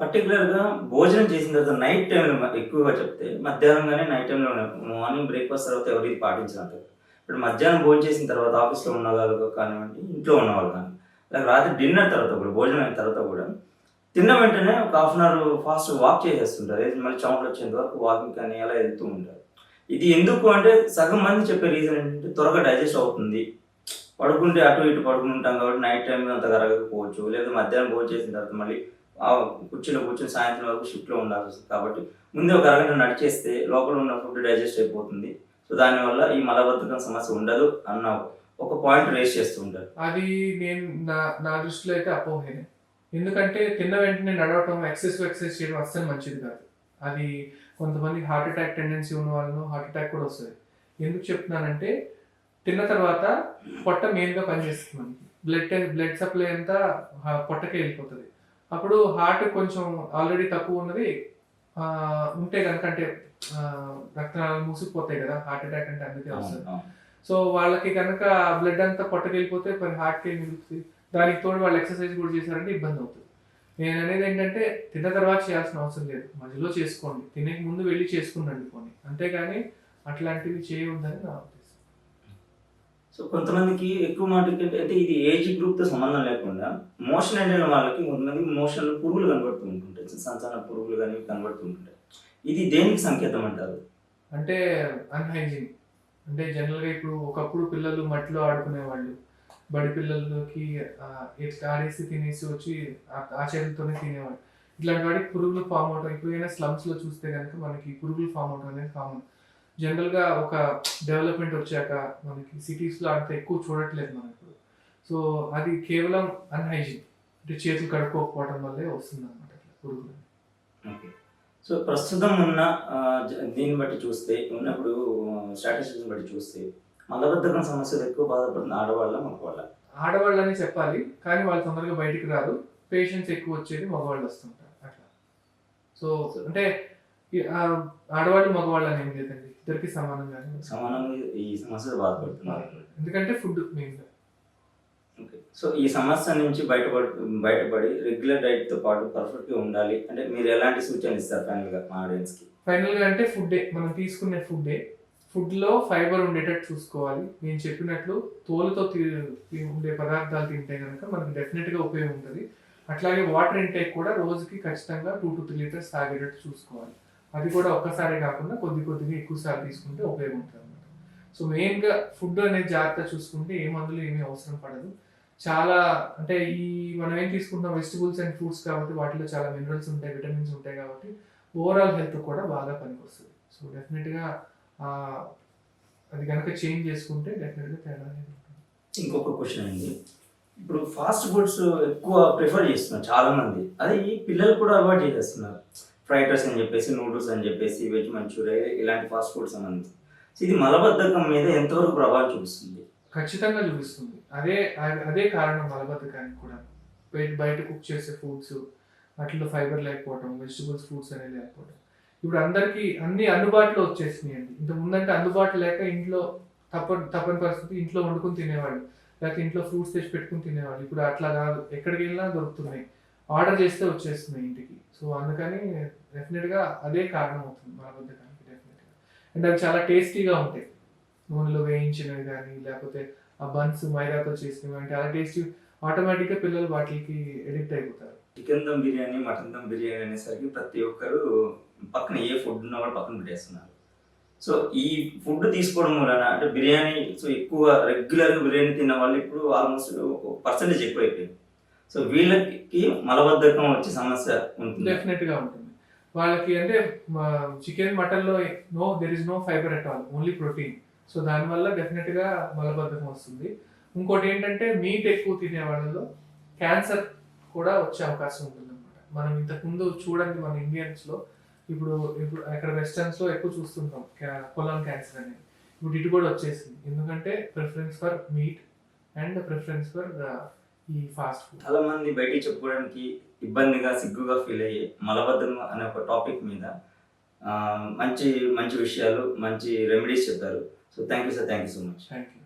పర్టికులర్గా భోజనం చేసిన తర్వాత నైట్ టైంలో ఎక్కువగా చెప్తే మధ్యాహ్నం కానీ నైట్ టైంలో మార్నింగ్ బ్రేక్ఫాస్ట్ తర్వాత ఎవరికి పాటించినట్టు ఇప్పుడు మధ్యాహ్నం భోజనం చేసిన తర్వాత ఆఫీస్లో ఉన్న వాళ్ళు కానివ్వండి ఇంట్లో ఉన్న వాళ్ళు కానీ అలాగే రాత్రి డిన్నర్ తర్వాత కూడా భోజనం అయిన తర్వాత కూడా తిన్న వెంటనే ఒక half an hour fast walk చేసేస్తుంటారు. మళ్ళీ చెమటలు వచ్చేంత వరకు వాకింగ్ కానీ అలా వెళ్తూ ఉంటారు. ఇది ఎందుకు అంటే సగం మంది చెప్పే రీజన్ ఏంటంటే త్వరగా డైజెస్ట్ అవుతుంది. పడుకుంటే అటు ఇటు పడుకుంటాం కాబట్టి నైట్ టైంలో అంత కరగకపోవచ్చు. లేదా మధ్యాహ్నం భోజనం చేసిన తర్వాత మళ్ళీ కుర్చీలో కూర్చొని సాయంత్రం వరకు షిఫ్ట్లో ఉండాల్సి వస్తుంది. కాబట్టి ముందే ఒక అరగంట నడిచేస్తే లోపల ఉన్న ఫుడ్ డైజెస్ట్ అయిపోతుంది. సో దానివల్ల ఈ మలబద్ధకం సమస్య ఉండదు అన్న ఒక పాయింట్ రేస్ చేస్తూ ఉంటారు. అది నేను నా నా దృష్టిలో అయితే అపోహే. ఎందుకంటే తిన్న వెంటనే నడవటం ఎక్సెస్ ఎక్సర్సైజ్ చేయడం అస్సలు మంచిది కాదు. అది కొంతమంది హార్ట్ అటాక్ టెండెన్సీ ఉన్న వాళ్ళను హార్ట్ అటాక్ కూడా వస్తుంది. ఎందుకు చెప్తున్నానంటే తిన్న తర్వాత పొట్ట మెయిన్గా పనిచేస్తుంది మనకి. బ్లడ్ బ్లడ్ సప్లై అంతా పొట్టకే వెళ్ళిపోతుంది. అప్పుడు హార్ట్ కొంచెం ఆల్రెడీ తక్కువ ఉన్నది. ఆ, ఉంటే కనుక అంటే రక్తనాళాలు మూసుకుపోతాయి కదా హార్ట్ అటాక్ అంటే అందుకే వస్తుంది. సో వాళ్ళకి కనుక బ్లడ్ అంతా పొట్టకెళ్ళిపోతే మరి హార్ట్కి మిగులుతుంది? దానికి తోడు వాళ్ళు ఎక్సర్సైజ్ కూడా చేశారంటే ఇబ్బంది అవుతుంది. నేను అనేది ఏంటంటే తిన్న తర్వాత చేయాల్సిన అవసరం లేదు. మధ్యలో చేసుకోండి. తినే ముందు వెళ్ళి చేసుకుని పోనీ. అంతేగాని అట్లాంటివి చేయవద్దని నా సో కొంతమందికి ఎక్కువ మటుకు అంటే ఇది ఏజ్ గ్రూప్తో సంబంధం లేకుండా మోషన్ అయిన వాళ్ళకి కొంతమంది మోషన్లో పురుగులు కనబడుతూ ఉంటుంటాయి. చిన్న సన్న పురుగులు కానీ కనబడుతూ ఉంటుంటాయి. ఇది దేనికి సంకేతం అంటారు? అంటే అన్హైజీన్ అంటే జనరల్గా ఇప్పుడు ఒకప్పుడు పిల్లలు మట్టిలో ఆడుకునేవాళ్ళు. బడి పిల్లలకి ఆడేసి తినేసి వచ్చి ఆ- చేతులతోనే తినేవాళ్ళు. ఇట్లాంటి వాడికి పురుగులు ఫామ్ అవటం ఇప్పుడు స్లమ్స్లో చూస్తే కనుక మనకి పురుగులు ఫామ్ అవటం అనేది కామన్ జనరల్గా ఒక డెవలప్మెంట్ వచ్చాక మనకి సిటీస్లో అంత ఎక్కువ చూడట్లేదు మనం ఇప్పుడు. సో అది కేవలం అన్హైజీన్ అంటే చేతులు కడుక్కోకపోవడం వల్లే వస్తుంది అనమాట పురుగులు. సో ప్రస్తుతం ఉన్న దీన్ని బట్టి చూస్తే ఉన్నప్పుడు స్టాటిస్టిక్స్ బట్టి చూస్తే మలబద్ధకం సమస్యలు ఎక్కువ బాధపడుతున్న ఆడవాళ్ళ మగవాళ్ళ? ఆడవాళ్ళని చెప్పాలి కానీ వాళ్ళు తొందరగా బయటికి రాదు పేషెంట్స్ ఎక్కువ వచ్చేది మగవాళ్ళు వస్తుంటారు అట్లా. సో అంటే ఆడవాళ్ళు మగవాళ్ళు అని ఏం లేదండి. ఇద్దరికి సమానంగానే. సమానంగా ఈ సమస్యలు బాధపడుతున్నారు. ఎందుకంటే ఫుడ్ మెయిన్ ఓకే. సో ఈ సమస్య నుంచి బయటపడి బయటపడి రెగ్యులర్ డైట్తో పాటు పర్ఫెక్ట్గా ఉండాలి. అంటే మీరు ఎలాంటి సూచనలు ఇస్తారు ఫైనల్గా మా ఆడియన్స్కి ఫైనల్గా అంటే ఫుడ్డే మనం తీసుకునే ఫుడ్డే ఫుడ్లో ఫైబర్ ఉండేటట్టు చూసుకోవాలి. నేను చెప్పినట్లు తోలుతో తీ- ఉండే పదార్థాలు తింటే కనుక మనకి డెఫినెట్గా ఉపయోగం ఉంటుంది. అట్లాగే వాటర్ ఇంటేక్ కూడా రోజుకి ఖచ్చితంగా టూ టు త్రీ లీటర్స్ తాగేటట్టు చూసుకోవాలి. అది కూడా ఒక్కసారి కాకుండా కొద్ది కొద్దిగా ఎక్కువ సార్లు తీసుకుంటే ఉపయోగం ఉంటుంది అనమాట సో మెయిన్గా ఫుడ్ అనేది జాగ్రత్త చూసుకుంటే ఏ మందులు ఏమీ అవసరం పడదు. చాలా అంటే ఈ మనం ఏం తీసుకుంటాం? వెజిటబుల్స్ అండ్ ఫ్రూట్స్ కాబట్టి వాటిలో చాలా మినరల్స్ ఉంటాయి విటమిన్స్ ఉంటాయి కాబట్టి ఓవరాల్ హెల్త్ కూడా బాగా పనికొస్తుంది. సో డెఫినెట్గా అది కనుక చేంజ్ చేసుకుంటే డెఫినెట్గా తేడా అనేది ఇంకొక క్వశ్చన్ అండి. ఇప్పుడు ఫాస్ట్ ఫుడ్స్ ఎక్కువ ప్రిఫర్ చేస్తున్నారు చాలా మంది అది పిల్లలు కూడా అలవాటు చేసేస్తున్నారు. ఫ్రైడ్ రైస్ అని చెప్పేసి నూడిల్స్ అని చెప్పేసి వెజ్ మంచూరియా ఇలాంటి ఫాస్ట్ ఫుడ్ సంబంధించి సో ఇది మలబద్ధకం మీద ఎంతవరకు ప్రభావం చూపిస్తుంది? ఖచ్చితంగా చూపిస్తుంది. అదే అదే కారణం మలబద్ధకానికి కూడా. బయట కుక్ చేసే ఫుడ్స్ వాటిలో ఫైబర్ లేకపోవడం వెజిటబుల్స్ ఫ్రూట్స్ అనేవి లేకపోవడం ఇప్పుడు అందరికీ అన్ని అందుబాటులో వచ్చేసినాయి అండి. ఇంత ముందంటే అందుబాటు లేక ఇంట్లో తప్పని తప్పని పరిస్థితి ఇంట్లో వండుకొని తినేవాళ్ళు. లేకపోతే ఇంట్లో ఫ్రూట్స్ తెచ్చి పెట్టుకుని తినేవాళ్ళు. ఇప్పుడు అట్లా కాదు. ఎక్కడికి వెళ్ళినా దొరుకుతున్నాయి. ఆర్డర్ చేస్తే వచ్చేస్తుంది ఇంటికి. సో అందుకని డెఫినెట్గా అదే కారణం అవుతుంది మలబద్ధకానికి డెఫినెట్గా అండ్ అవి చాలా టేస్టీగా ఉంటాయి. నూనెలో వేయించినవి కానీ లేకపోతే ఆ బన్స్ మైదాతో చేసినవి అంటే అలా టేస్టీ ఆటోమేటిక్గా పిల్లలు వాటికి ఎడిక్ట్ అయిపోతారు. చికెన్ దమ్ బిర్యానీ మటన్ దమ్ బిర్యానీ అనేసరికి ప్రతి ఒక్కరు పక్కన ఏ ఫుడ్ ఉన్నా కూడా పక్కన పెట్టేస్తున్నారు. సో ఈ ఫుడ్ తీసుకోవడం వలన అంటే బిర్యానీ సో ఎక్కువ రెగ్యులర్గా బిర్యానీ తిన్న వాళ్ళు ఇప్పుడు ఆల్మోస్ట్ పర్సంటేజ్ ఎక్కువ అయిపోయింది సో వీళ్ళకి మలబద్ధకం వచ్చే సమస్య ఉంటుంది. డెఫినెట్గా ఉంటుంది. వాళ్ళకి అంటే చికెన్ మటన్లో no there is no fibre at all only protein so దానివల్ల డెఫినెట్గా మలబద్ధకం వస్తుంది. ఇంకోటి ఏంటంటే మీట్ ఎక్కువ తినే వాళ్ళలో క్యాన్సర్ కూడా వచ్చే అవకాశం ఉంటుంది అనమాట మనం ఇంతకుముందు చూడండి మన ఇండియన్స్లో ఇప్పుడు ఇప్పుడు అక్కడ వెస్టర్న్స్లో ఎక్కువ చూస్తుంటాం కొలం క్యాన్సర్ అనేది. ఇప్పుడు ఇటు కూడా వచ్చేసింది. ఎందుకంటే preference for meat and preference for ఈ ఫాస్ట్ ఫుడ్ చాలా మంది బయటికి చెప్పుకోవడానికి ఇబ్బందిగా సిగ్గుగా ఫీల్ అయ్యే మలబద్ధకం అనే ఒక టాపిక్ మీద మంచి మంచి విషయాలు మంచి రెమెడీస్ చెప్పారు. So thank you sir thank you so much thank you